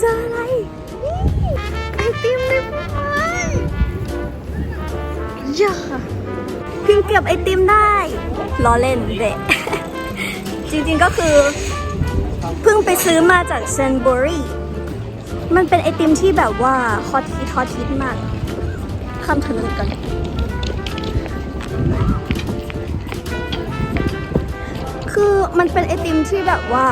เจออะไร นี่ไอติมในไม้ยาพิมเก็บไอติมได้ล้อเล่นเด็จริงๆก็คือ เพิ่งไปซื้อมาจากเซนบอรี่มันเป็นไอติมที่แบบว่าฮอตฮิตฮอตฮิตมากข้ามถนนกันคือมันเป็นไอติมที่แบบว่า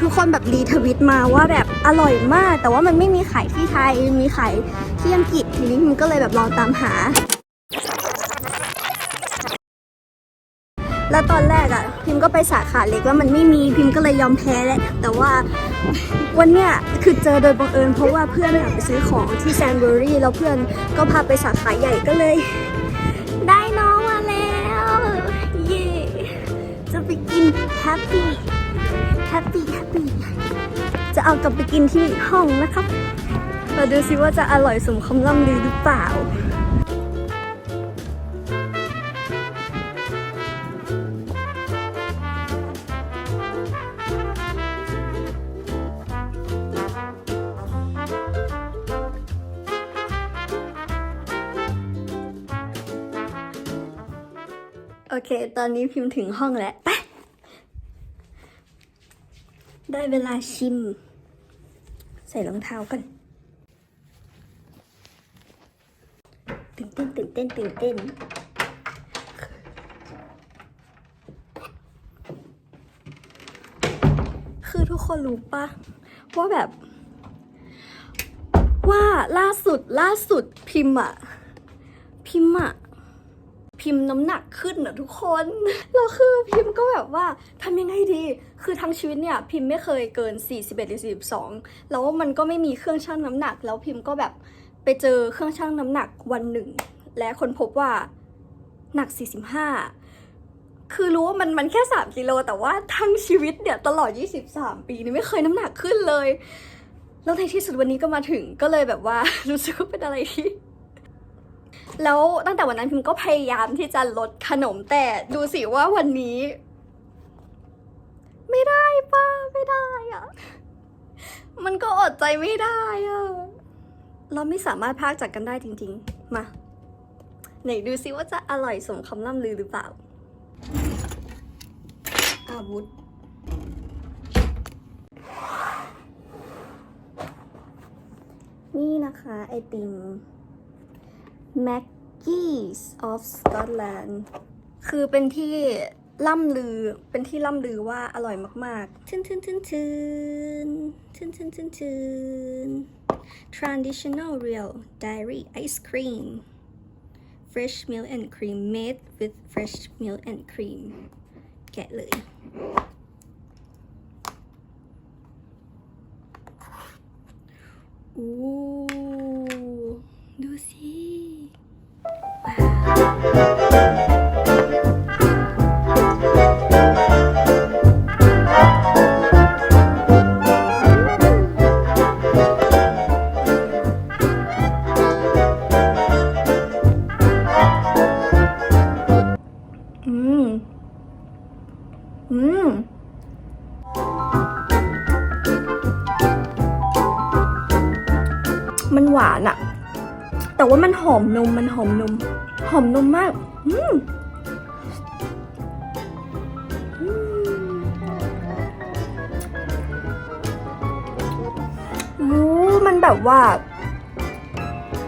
ทุกคนแบบรีทวิตมาว่าแบบอร่อยมาก แต่ว่ามันไม่มีขายที่ไทยมีขายที่อังกฤษทีนี้พิมก็เลยแบบลองตามหา แล้วตอนแรกอะ่ะ พิมก็ไปสาขาเล็กว่ามันไม่มีพิมก็เลยยอมแพ้แหละแต่ว่าวันเนี้ยคือเจอโดยบังเอิญเพราะว่าเพื่อนอยากไปซื้อของที่แซนเบอรี่แล้วเพื่อนก็พาไปสาขาใหญ่ก็เลย ได้น้องมาแล้ว เย่จะไปกินแฮปปี้ แฮปปี้แฮปปี้จะเอากลับไปกินที่ห้องนะครับมาดูซิว่าจะอร่อยสมคำล่ำลือหรือเปล่าโอเค ตอนนี้พิมพ์ถึงห้องแล้วไป ได้เวลาชิม ใส่รองเท้ากันตื่นเต้นตื่นเต้นตื่นเต้นคือทุกคนรู้ปะว่าแบบ ว่าล่าสุดล่าสุดพิมพ์อะพิมพ์อะ พิมพ์น้ำหนักขึ้นอะทุกคนแล้วคือพิมพ์ก็แบบว่าทำยังไงดี คือทั้งชีวิตเนี่ยพิมพ์ไม่เคยเกิน 41 หรือ 42 แล้วมันก็ไม่มีเครื่องชั่งน้ำหนัก แล้วพิมพ์ก็แบบไปเจอเครื่องชั่งน้ำหนักวันหนึ่ง และคนพบว่าหนัก 45 คือรู้ว่ามันมันแค่ 3กิโลแต่ว่าทั้งชีวิตเนี่ยตลอด 23 ปีนี่ไม่เคยน้ำหนักขึ้นเลย แล้วในที่สุดวันนี้ก็มาถึงก็เลยแบบว่ารู้สึกว่าเป็นอะไรที่ แล้วตั้งแต่วันนั้นพิมก็พยายามที่จะลดขนมแต่ดูสิว่าวันนี้ ไม่ได้ป้าไม่ได้อะมันก็อดใจไม่ได้อะเราไม่สามารถพากจากกันได้จริง ๆ มาไหนดูซิว่าจะอร่อยสมคำล่ำลือหรือเปล่า อาวุธนี่นะคะ ไอติม Maggie's of Scotland คือเป็นที่ล่ำลือ เป็นที่ล่ำลือว่าอร่อยมากๆ ชื่นชื่นชื่นชื่นชื่นชื่นชื่นชื่น traditional real dairy ice cream fresh milk and cream made with fresh milk and cream แกะเลย อู้ อืมมันหวานอะแต่ว่ามันหอมนม มันหอมนม หอมนมมาก อืมวูมันแบบว่า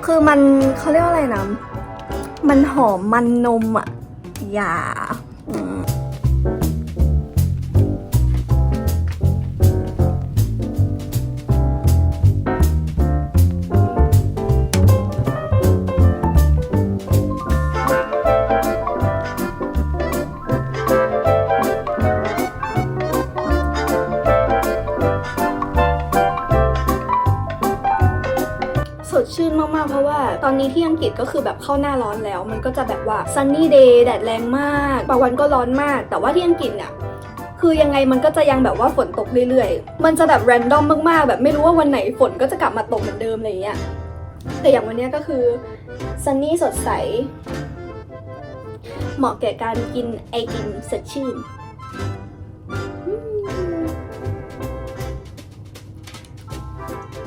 คือมันเขาเรียกว่าอะไรนะ มันหอมมันนมอะอย่า นี้ที่อังกฤษก็คือแบบเข้าหน้าร้อนแล้ว มันก็จะแบบว่า sunny day แดดแรงมากบางวันก็ร้อนมาก แต่ว่าที่อังกฤษเนี่ยคือยังไงมันก็จะยังแบบว่าฝนตกเรื่อยๆ มันจะแบบ r รนดอมมากๆ แบบไม่รู้ว่าวันไหนฝนก็จะกลับมาตกเหมือนเดิมอะไรอย่างเงี้ย แต่อย่างวันเนี้ยก็คือ sunny สดใส เหมาะแก่การกินไอติมสดชื่น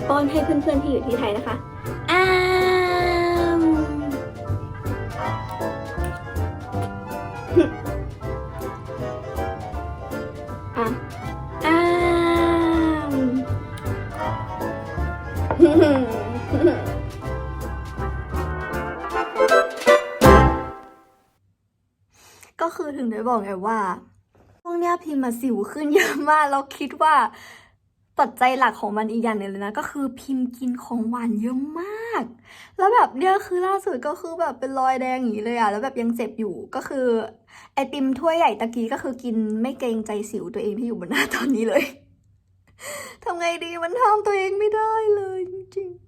ป้อนให้เพื่อนๆที่อยู่ที่ไทยนะคะ ก็คือถึงได้บอกไงว่าช่วงเนี้ยพิมพ์มาสิวขึ้นเยอะมากแล้วคิดว่าปัจจัยหลักของมันอีกอย่างหนึ่งเลยนะก็คือพิมพ์กินของหวานเยอะมาก แล้วแบบเนี่ยคือล่าสุดก็คือแบบเป็นรอยแดงอย่างนี้เลยอะแล้วแบบยังเจ็บอยู่ก็คือไอติมถ้วยใหญ่ตะกี้ก็คือกินไม่เกรงใจสิวตัวเองที่อยู่บนหน้าตอนนี้เลยทำไงดีมันห้ามตัวเองไม่ได้เลยจริง